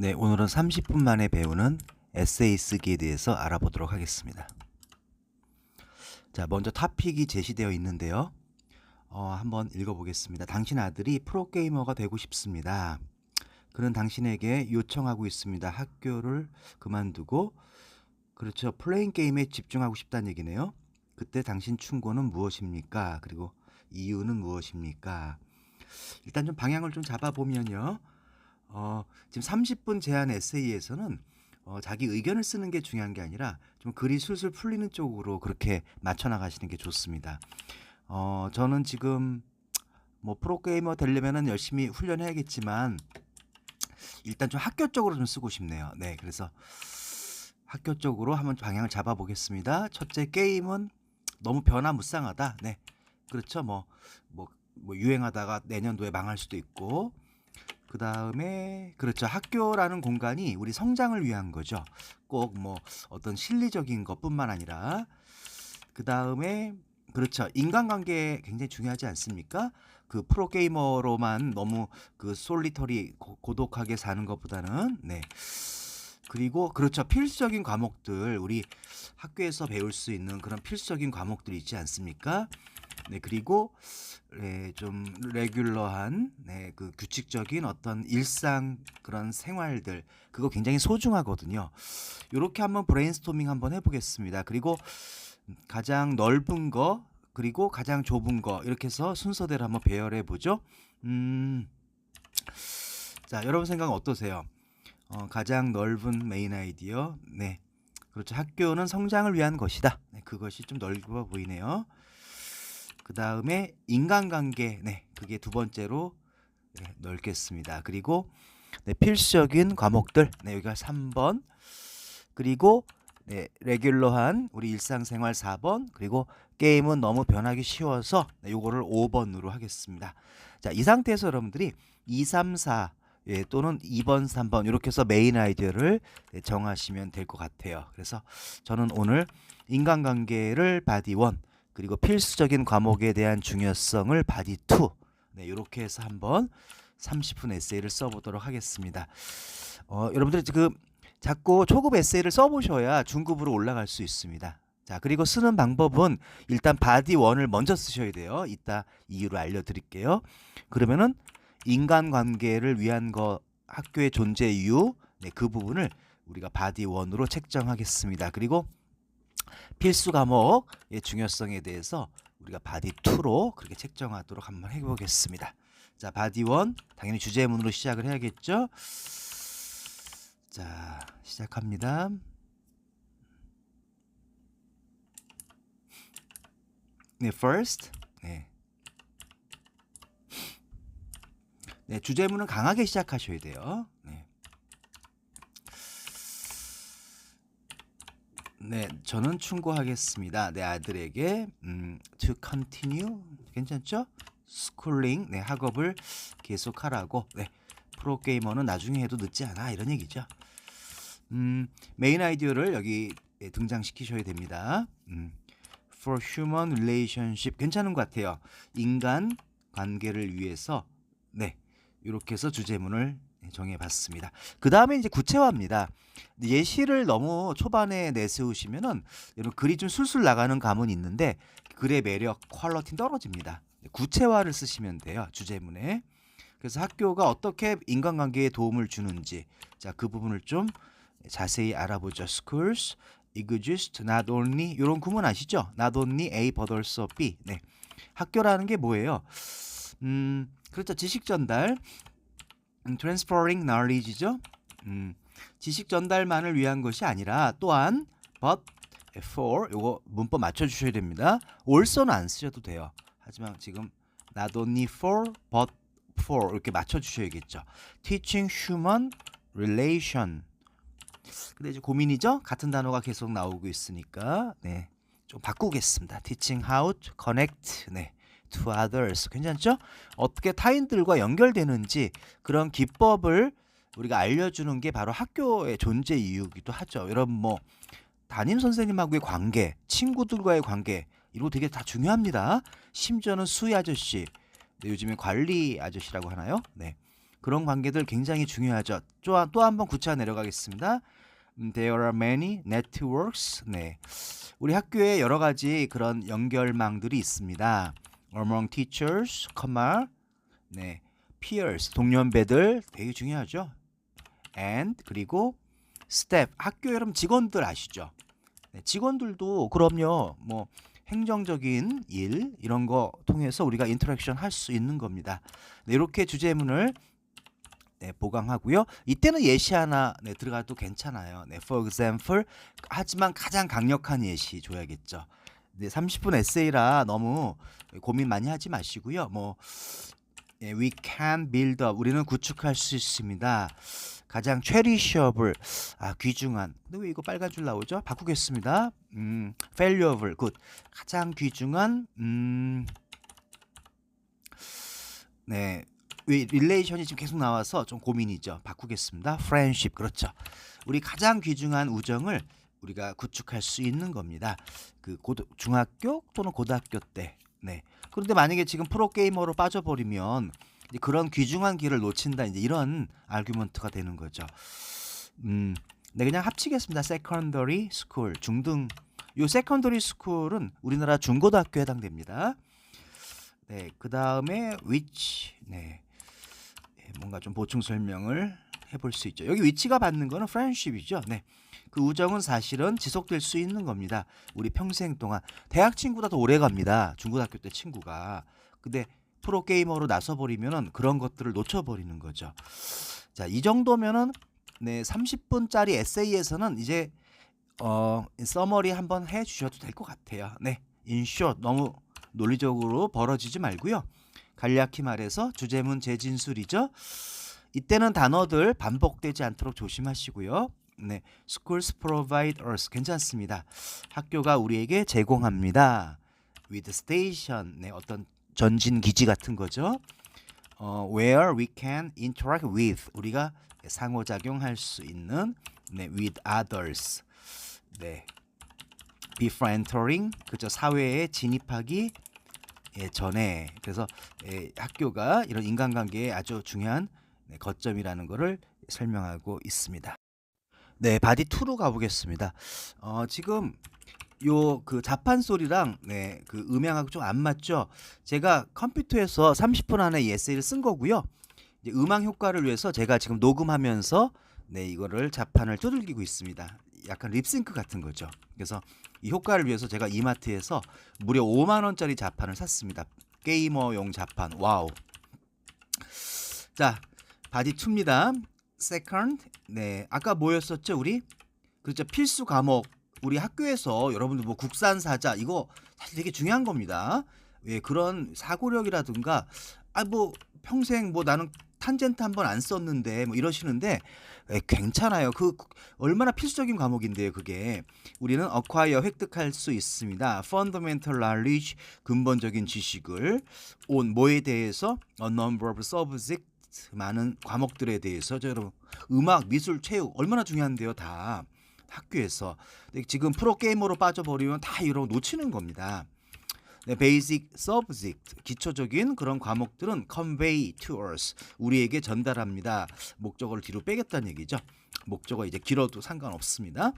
네, 오늘은 30분 만에 배우는 에세이 쓰기에 대해서 알아보도록 하겠습니다. 자, 먼저 토픽이 제시되어 있는데요. 어, 한번 읽어보겠습니다. 당신 아들이 프로게이머가 되고 싶습니다. 그는 당신에게 요청하고 있습니다. 학교를 그만두고, 그렇죠. 플레잉 게임에 집중하고 싶다는 얘기네요. 그때 당신 충고는 무엇입니까? 그리고 이유는 무엇입니까? 일단 좀 방향을 좀 잡아보면요. 어, 지금 30분 제한 에세이에서는 어, 자기 의견을 쓰는 게 중요한 게 아니라 좀 글이 술술 풀리는 쪽으로 그렇게 맞춰 나가시는 게 좋습니다. 어, 저는 지금 뭐 프로게이머 되려면은 열심히 훈련해야겠지만 일단 좀 학교 쪽으로 좀 쓰고 싶네요. 네, 그래서 학교 쪽으로 한번 방향을 잡아 보겠습니다. 첫째 게임은 너무 변화무쌍하다. 네, 그렇죠. 뭐, 뭐, 뭐 유행하다가 내년도에 망할 수도 있고 그 다음에 그렇죠. 학교라는 공간이 우리 성장을 위한 거죠. 꼭 뭐 어떤 실리적인 것뿐만 아니라. 그 다음에 그렇죠. 인간관계 굉장히 중요하지 않습니까? 그 프로게이머로만 너무 그 솔리터리 고, 고독하게 사는 것보다는 네. 그리고 그렇죠. 필수적인 과목들 우리 학교에서 배울 수 있는 그런 필수적인 과목들이 있지 않습니까 네 그리고 네, 좀 레귤러한 네, 그 규칙적인 어떤 일상 그런 생활들 그거 굉장히 소중하거든요. 요렇게 한번 브레인스토밍 한번 해보겠습니다. 그리고 가장 넓은 거 그리고 가장 좁은 거 이렇게 해서 순서대로 한번 배열해 보죠. 음, 자 여러분 생각은 어떠세요? 어, 가장 넓은 메인 아이디어 네 그렇죠 학교는 성장을 위한 것이다. 네, 그것이 좀 넓어 보이네요. 그 다음에 인간관계, 네, 그게 두 번째로 네, 넓겠습니다. 그리고 네, 필수적인 과목들, 네, 여기가 3번. 그리고 네, 레귤러한 우리 일상생활 4번. 그리고 게임은 너무 변하기 쉬워서 네, 요거를 5번으로 하겠습니다. 자, 이 상태에서 여러분들이 2, 3, 4 예, 또는 2번, 3번 이렇게 해서 메인 아이디어를 네, 정하시면 될 것 같아요. 그래서 저는 오늘 인간관계를 바디 1 그리고 필수적인 과목에 대한 중요성을 바디 2. 네, 이렇게 해서 한번 30분 에세이를 써보도록 하겠습니다. 어, 여러분들이 지금 자꾸 초급 에세이를 써보셔야 중급으로 올라갈 수 있습니다. 자, 그리고 쓰는 방법은 일단 바디 1을 먼저 쓰셔야 돼요. 이따 이유를 알려드릴게요. 그러면은 인간관계를 위한 거 학교의 존재 이유, 네, 그 부분을 우리가 바디 1으로 책정하겠습니다. 그리고 필수 과목 의 중요성에 대해서 우리가 바디 2로 그렇게 책정하도록 한번 해보겠습니다. 자, 바디 1 당연히 주제문으로 시작을 해야겠죠. 자, 시작합니다. 네, first. 네. 네, 주제문은 강하게 시작하셔야 돼요. 네. 네, 저는 충고하겠습니다. 내 아들에게 음, to continue 괜찮죠? schooling 네, 학업을 계속하라고. 네. 프로게이머는 나중에 해도 늦지 않아 이런 얘기죠. 음, 메인 아이디어를 여기 네, 등장시키셔야 됩니다. 음, for human relationship 괜찮은 것 같아요. 인간 관계를 위해서 네. 이렇게 해서 주제문을 정해봤습니다. 그 다음에 이제 구체화입니다. 예시를 너무 초반에 내세우시면은 이런 글이 좀 술술 나가는 감은 있는데 글의 매력, 퀄러티 떨어집니다. 구체화를 쓰시면 돼요. 주제문에. 그래서 학교가 어떻게 인간관계에 도움을 주는지 자 그 부분을 좀 자세히 알아보죠. Schools exist not only 이런 구문 아시죠? Not only A but also B. 네. 학교라는 게 뭐예요? 음 그렇죠. 지식 전달. 음, transferring knowledge죠. 음, 지식 전달만을 위한 것이 아니라 또한 but for 요거 문법 맞춰 주셔야 됩니다. also는 안 쓰셔도 돼요. 하지만 지금 not only for but for 이렇게 맞춰 주셔야겠죠. teaching human relation. 근데 이제 고민이죠. 같은 단어가 계속 나오고 있으니까 네. 좀 바꾸겠습니다. teaching how to connect. 네. To others. 괜찮죠? 어떻게 타인들과 연결되는지 그런 기법을 우리가 알려주는 게 바로 학교의 존재 이유기도 하죠. 여러분 뭐 담임 선생님하고의 관계, 친구들과의 관계 이거 되게 다 중요합니다. 심지어는 수희 아저씨, 네, 요즘에 관리 아저씨라고 하나요? 네, 그런 관계들 굉장히 중요하죠. 또 한번 구차 내려가겠습니다. 음, There are many networks. 네. 우리 학교에 여러 가지 그런 연결망들이 있습니다. Among teachers, comma, 네, peers, 동년배들 되게 중요하죠. And 그리고 staff, 학교 여러분 직원들 아시죠? 네, 직원들도 그럼요. 뭐 행정적인 일 이런 거 통해서 우리가 인터랙션 할 수 있는 겁니다. 네, 이렇게 주제문을 네, 보강하고요. 이때는 예시 하나 네, 들어가도 괜찮아요. 네, for example. 하지만 가장 강력한 예시 줘야겠죠. 네, 30분 에세이라 너무 고민 많이 하지 마시고요. 뭐 예, we can build up. 우리는 구축할 수 있습니다. 가장 체리셔블 아 귀중한 근데 왜 이거 빨간 줄 나오죠? 바꾸겠습니다. 음, valuable 굿 가장 귀중한 음, 네왜 릴레이션이 지금 계속 나와서 좀 고민이죠. 바꾸겠습니다. friendship 그렇죠. 우리 가장 귀중한 우정을 우리가 구축할 수 있는 겁니다. 그 고등 중학교 또는 고등학교 때. 네. 그런데 만약에 지금 프로 게이머로 빠져버리면 그런 귀중한 길을 놓친다 이제 이런 아규먼트가 되는 거죠. 음, 네 그냥 합치겠습니다. secondary 중등 요 secondary school은 우리나라 중고등학교에 해당됩니다. 네, 그 다음에 which 네 예, 뭔가 좀 보충 설명을 해볼 수 있죠. 여기 위치가 받는 거는 friendship이죠. 네. 그 우정은 사실은 지속될 수 있는 겁니다. 우리 평생 동안 대학 친구보다 더 오래 갑니다. 중고등학교 때 친구가. 근데 프로 게이머로 나서 버리면은 그런 것들을 놓쳐 버리는 거죠. 자, 이 정도면은 네, 30분짜리 에세이에서는 이제 어, 서머리 한번 해 주셔도 될 것 같아요. 네. 인쇼 너무 논리적으로 벌어지지 말고요. 간략히 말해서 주제문 재진술이죠. 이때는 단어들 반복되지 않도록 조심하시고요. 네, schools provide us 괜찮습니다. 학교가 우리에게 제공합니다. with station 네, 어떤 전진 기지 같은 거죠. 어, where we can interact with 우리가 상호작용할 수 있는 네, with others 네, before entering 그죠 사회에 진입하기 예, 전에 그래서 예, 학교가 이런 인간관계에 아주 중요한 네, 거점이라는 것을 설명하고 있습니다. 네, 바디 2로 가보겠습니다. 어, 지금 요 그 자판 소리랑 네, 그 음향하고 좀 안 맞죠? 제가 컴퓨터에서 30분 안에 이 에세이를 쓴 거고요. 이제 음악 효과를 위해서 제가 지금 녹음하면서 네, 이거를 자판을 두들기고 있습니다. 약간 립싱크 같은 거죠. 그래서 이 효과를 위해서 제가 이마트에서 무려 5만 원짜리 자판을 샀습니다. 게이머용 자판. 와우. 자, 바디 2입니다. second. 네. 아까 뭐였었죠, 우리? 그렇죠. 필수 과목. 우리 학교에서 여러분들 뭐 국산사자 이거 사실 되게 중요한 겁니다. 왜 그런 사고력이라든가 아 뭐 평생 뭐 나는 탄젠트 한 번 안 썼는데 뭐 이러시는데 에, 괜찮아요. 그 얼마나 필수적인 과목인데요, 그게. 우리는 acquire 획득할 수 있습니다. fundamental knowledge 근본적인 지식을 on 뭐에 대해서 a number of subjects 많은 과목들에 대해서 저 여러분 음악, 미술, 체육 얼마나 중요한데요, 다. 학교에서 지금 프로 게이머로 빠져버리면 다 이런 거 놓치는 겁니다. 네, basic subject 기초적인 그런 과목들은 convey to us 우리에게 전달합니다. 목적어를 뒤로 빼겠다는 얘기죠. 목적어 이제 길어도 상관없습니다.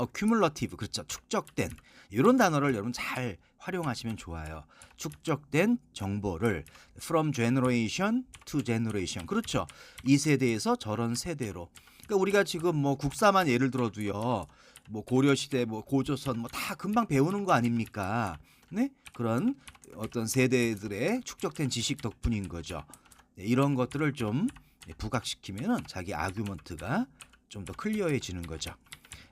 Accumulative 그렇죠. 축적된 이런 단어를 여러분 잘 활용하시면 좋아요. 축적된 정보를 from generation to generation 그렇죠. 이 세대에서 저런 세대로 그러니까 우리가 지금 뭐 국사만 예를 들어도요. 뭐 고려 시대 뭐 고조선 뭐 다 금방 배우는 거 아닙니까? 네? 그런 어떤 세대들의 축적된 지식 덕분인 거죠. 네, 이런 것들을 좀 부각시키면은 자기 아규먼트가 좀 더 클리어해지는 거죠.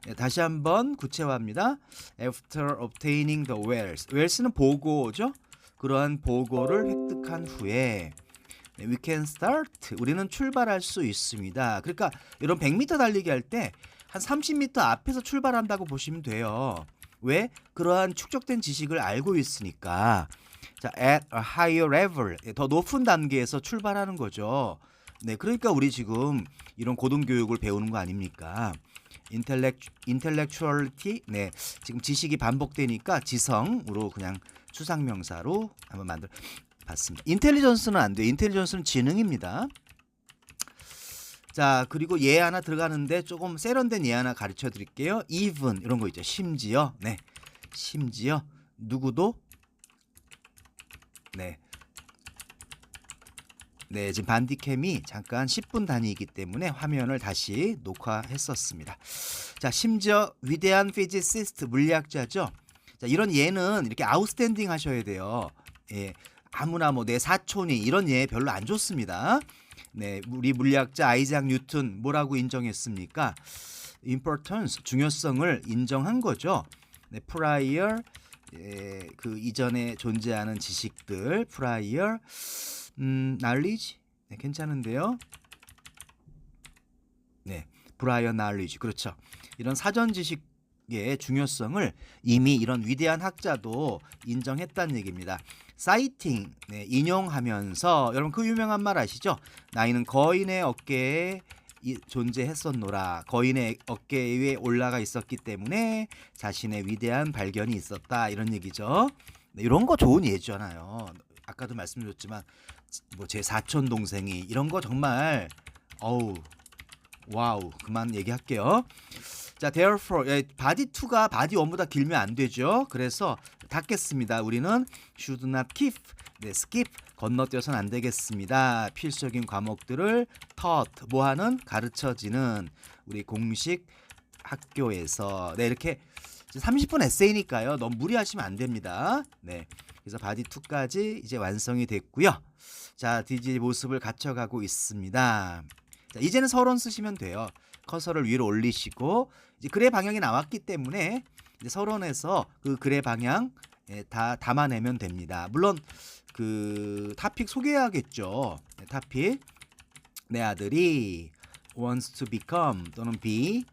네, 다시 한번 구체화합니다. After obtaining the wells. wells는 보고죠. 그러한 보고를 획득한 후에 네, we can start. 우리는 출발할 수 있습니다. 그러니까 이런 100m 달리기 할 때 한 30m 앞에서 출발한다고 보시면 돼요. 왜? 그러한 축적된 지식을 알고 있으니까. 자, at a higher level. 더 높은 단계에서 출발하는 거죠. 네, 그러니까 우리 지금 이런 고등교육을 배우는 거 아닙니까? 인텔렉 인텔렉츄얼티 네 지금 지식이 반복되니까 지성으로 그냥 추상명사로 한번 만들 봤습니다. 인텔리전스는 안 돼요. 인텔리전스는 지능입니다. 자, 그리고 예 하나 들어가는데 조금 세련된 예 하나 가르쳐 드릴게요. even 이런 거 있죠. 심지어. 네. 심지어 누구도 네. 네, 지금 반디캠이 잠깐 10분 단위이기 때문에 화면을 다시 녹화했었습니다. 자, 심지어 위대한 피지시스트 물리학자죠. 자, 이런 예는 이렇게 아웃스탠딩 하셔야 돼요. 예. 아무나 뭐 내 사촌이 이런 예 별로 안 좋습니다. 네, 우리 물리학자 아이작 뉴턴 뭐라고 인정했습니까? importance 중요성을 인정한 거죠. 네, prior 예, 그 이전에 존재하는 지식들 prior 음, knowledge 네, 괜찮은데요. 네, prior knowledge 그렇죠. 이런 사전 지식의 중요성을 이미 이런 위대한 학자도 인정했다는 얘기입니다. 사이팅 네, 인용하면서 여러분 그 유명한 말 아시죠? 나이는 거인의 어깨에 이- 존재했었노라. 거인의 어깨 위에 올라가 있었기 때문에 자신의 위대한 발견이 있었다. 이런 얘기죠. 네, 이런 거 좋은 예잖아요. 아까도 말씀드렸지만 뭐제 사촌 동생이 이런 거 정말 어우 와우 그만 얘기할게요. 자, therefore 예, 바디 2가 바디 1보다 길면 안 되죠. 그래서 닫겠습니다. 우리는 should not keep 네, skip 건너뛰어서는 안 되겠습니다. 필수적인 과목들을 taught 뭐하는 가르쳐지는 우리 공식 학교에서 네 이렇게 30분 에세이니까요. 너무 무리하시면 안 됩니다. 네. 그래서 바디 2까지 이제 완성이 됐고요. 자, 디지 모습을 갖춰가고 있습니다. 자, 이제는 서론 쓰시면 돼요. 커서를 위로 올리시고 이제 글의 방향이 나왔기 때문에 이제 서론에서 그 글의 방향 예, 다 담아내면 됩니다. 물론 그 타픽 소개해야겠죠. 네, 타픽 내 아들이 wants to become 또는 be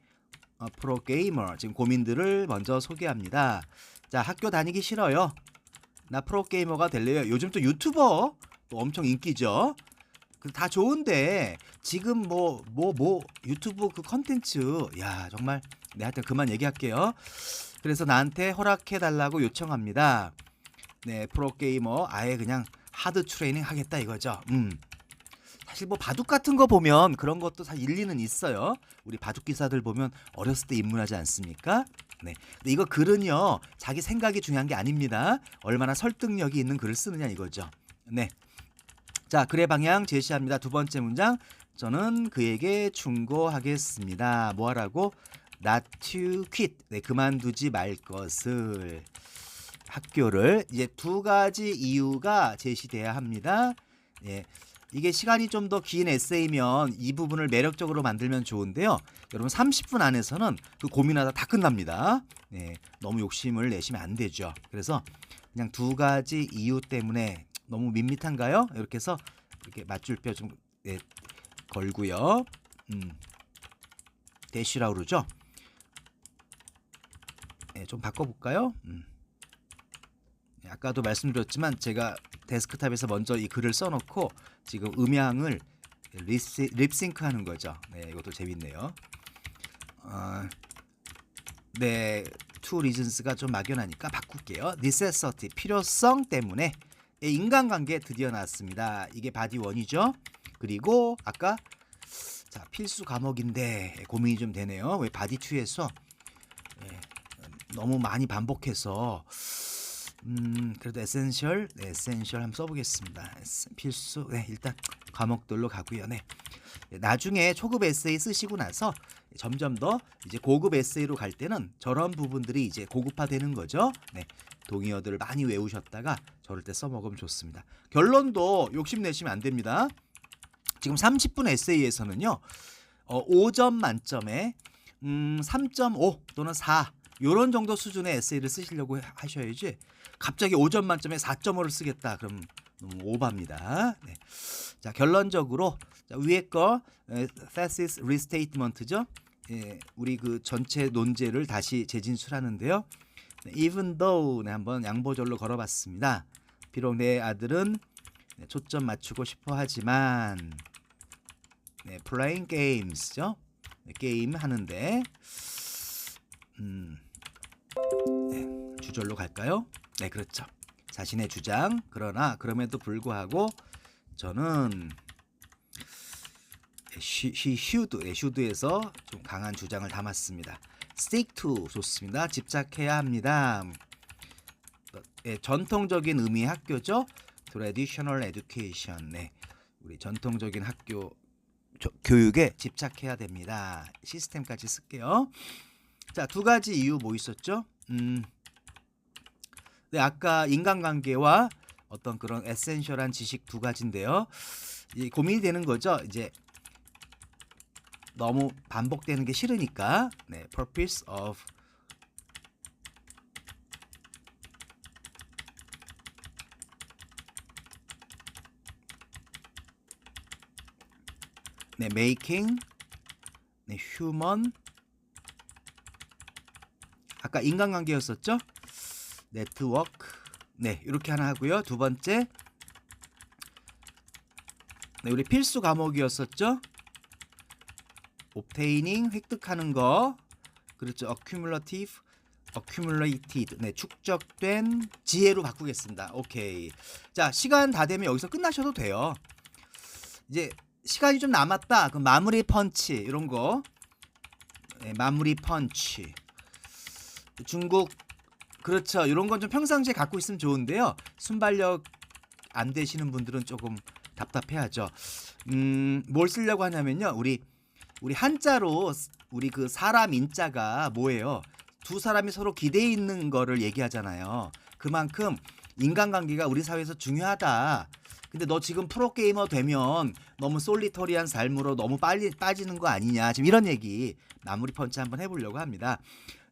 a pro gamer 지금 고민들을 먼저 소개합니다. 자 학교 다니기 싫어요. 나 프로 게이머가 될래요. 요즘 또 유튜버 또 엄청 인기죠. 그다 좋은데 지금 뭐뭐 뭐 유튜브 그 컨텐츠 야 정말 내한테 그만 얘기할게요. 그래서 나한테 허락해 달라고 요청합니다. 네 프로 게이머 아예 그냥 하드 트레이닝 하겠다 이거죠. 음. 사실 뭐 바둑 같은 거 보면 그런 것도 다 일리는 있어요. 우리 바둑 기사들 보면 어렸을 때 입문하지 않습니까? 네. 근데 이거 글은요 자기 생각이 중요한 게 아닙니다. 얼마나 설득력이 있는 글을 쓰느냐 이거죠. 네. 자 글의 방향 제시합니다. 두 번째 문장 저는 그에게 충고하겠습니다. 뭐하라고? Not to quit. 네, 그만두지 말 것을 학교를 이제 두 가지 이유가 제시돼야 합니다. 예. 이게 시간이 좀 더 긴 에세이면 이 부분을 매력적으로 만들면 좋은데요. 여러분 30분 안에서는 그 고민하다 다 끝납니다. 네, 너무 욕심을 내시면 안 되죠. 그래서 그냥 두 가지 이유 때문에 너무 밋밋한가요? 이렇게 해서 이렇게 맞줄표 좀 네, 걸고요. 음, 대쉬라고 그러죠. 네, 좀 바꿔볼까요? 음. 네, 아까도 말씀드렸지만 제가 데스크탑에서 먼저 이 글을 써놓고 지금 음향을 립시, 립싱크하는 거죠. 네, 이것도 재밌네요. 어, 네, two reasons가 좀 막연하니까 바꿀게요. necessity 필요성 때문에 예, 인간관계 드디어 나왔습니다. 이게 바디 원이죠. 그리고 아까 자 필수 과목인데 예, 고민이 좀 되네요. 왜 바디 2에서 예, 너무 많이 반복해서 음 그래도 에센셜 네, 에센셜 한번 써보겠습니다. 필수 네 일단 과목들로 가고요. 네. 네, 나중에 초급 에세이 쓰시고 나서 점점 더 이제 고급 에세이로 갈 때는 저런 부분들이 이제 고급화되는 거죠. 네. 동의어들을 많이 외우셨다가 저럴 때 써먹으면 좋습니다. 결론도 욕심내시면 안 됩니다. 지금 30분 에세이에서는요. 어, 5점 만점에 음, 3.5 또는 4 요런 정도 수준의 에세이를 쓰시려고 하- 하셔야지 갑자기 5점 만점에 4.5를 쓰겠다. 그럼 너무 오바입니다. 네. 자, 결론적으로 자, 위에 거 에, thesis restatement죠. 예, 우리 그 전체 논제를 다시 재진술하는데요. 네, even though 네, 한번 양보절로 걸어봤습니다. 비록 내 아들은 네, 초점 맞추고 싶어 하지만 네, playing games죠. 네, 게임 하는데 음, 네, 주절로 갈까요? 네, 그렇죠. 자신의 주장. 그러나 그럼에도 불구하고 저는 she should, 네, should에서 좀 강한 주장을 담았습니다. stick to 좋습니다. 집착해야 합니다. 예, 전통적인 의미의 학교죠. traditional education. 네. 우리 전통적인 학교 저- 교육에 집착해야 됩니다. 시스템까지 쓸게요. 자, 두 가지 이유 뭐 있었죠? 음. 네, 아까 인간관계와 어떤 그런 에센셜한 지식 두 가지인데요. 이 고민이 되는 거죠. 이제 너무 반복되는 게 싫으니까. 네, purpose of 네, making 네, human 아까 인간관계였었죠? 네트워크 네, 이렇게 하나 하고요. 두 번째 네, 우리 필수 과목이었었죠? obtaining 획득하는 거 그렇죠. accumulative accumulated 네, 축적된 지혜로 바꾸겠습니다. 오케이. 자, 시간 다 되면 여기서 끝나셔도 돼요. 이제 시간이 좀 남았다. 그럼 마무리 펀치 이런 거. 네, 마무리 펀치. 중국 그렇죠. 이런 건 좀 평상시에 갖고 있으면 좋은데요. 순발력 안 되시는 분들은 조금 답답해하죠. 음, 뭘 쓰려고 하냐면요. 우리 우리 한자로 우리 그 사람 인자가 뭐예요? 두 사람이 서로 기대해 있는 거를 얘기하잖아요. 그만큼 인간관계가 우리 사회에서 중요하다. 근데 너 지금 프로게이머 되면 너무 솔리터리한 삶으로 너무 빨리 빠지는 거 아니냐. 지금 이런 얘기 마무리 펀치 한번 해보려고 합니다.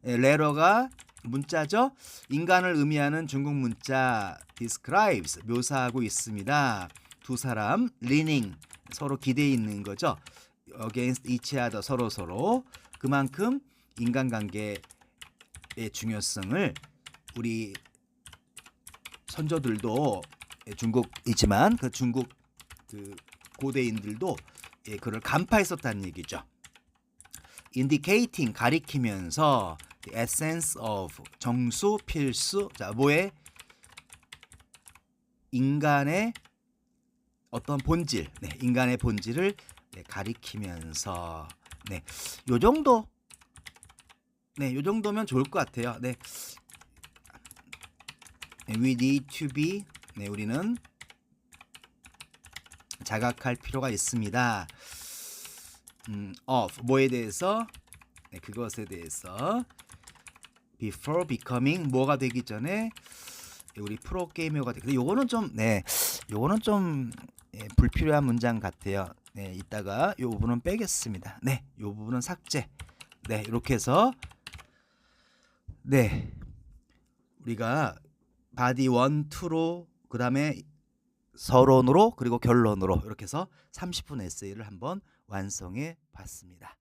예, 레러가 문자죠. 인간을 의미하는 중국 문자 describes 묘사하고 있습니다. 두 사람 leaning 서로 기대해 있는 거죠. against each other 서로 서로 그만큼 인간관계의 중요성을 우리 선조들도 예, 중국이지만 그 중국 그 고대인들도 예, 그를 간파했었다는 얘기죠. indicating 가리키면서 essence of 정수 필수. 자 뭐에? 인간의 어떤 본질. 네, 인간의 본질을 네, 가리키면서. 네, 요 정도. 네, 요 정도면 좋을 것 같아요. 네. 네, we need to be. 네, 우리는 자각할 필요가 있습니다. 음, of. 뭐에 대해서? 네, 그것에 대해서 before becoming 뭐가 되기 전에 우리 프로 게이머가 되. 근데 요거는 좀 네, 요거는 좀 예, 불필요한 문장 같아요. 네, 이따가 요 부분은 빼겠습니다. 네, 요 부분은 삭제. 네, 이렇게 해서 네, 우리가 바디 1, 2로 그 다음에 서론으로 그리고 결론으로 이렇게 해서 30분 에세이를 한번 완성해 봤습니다.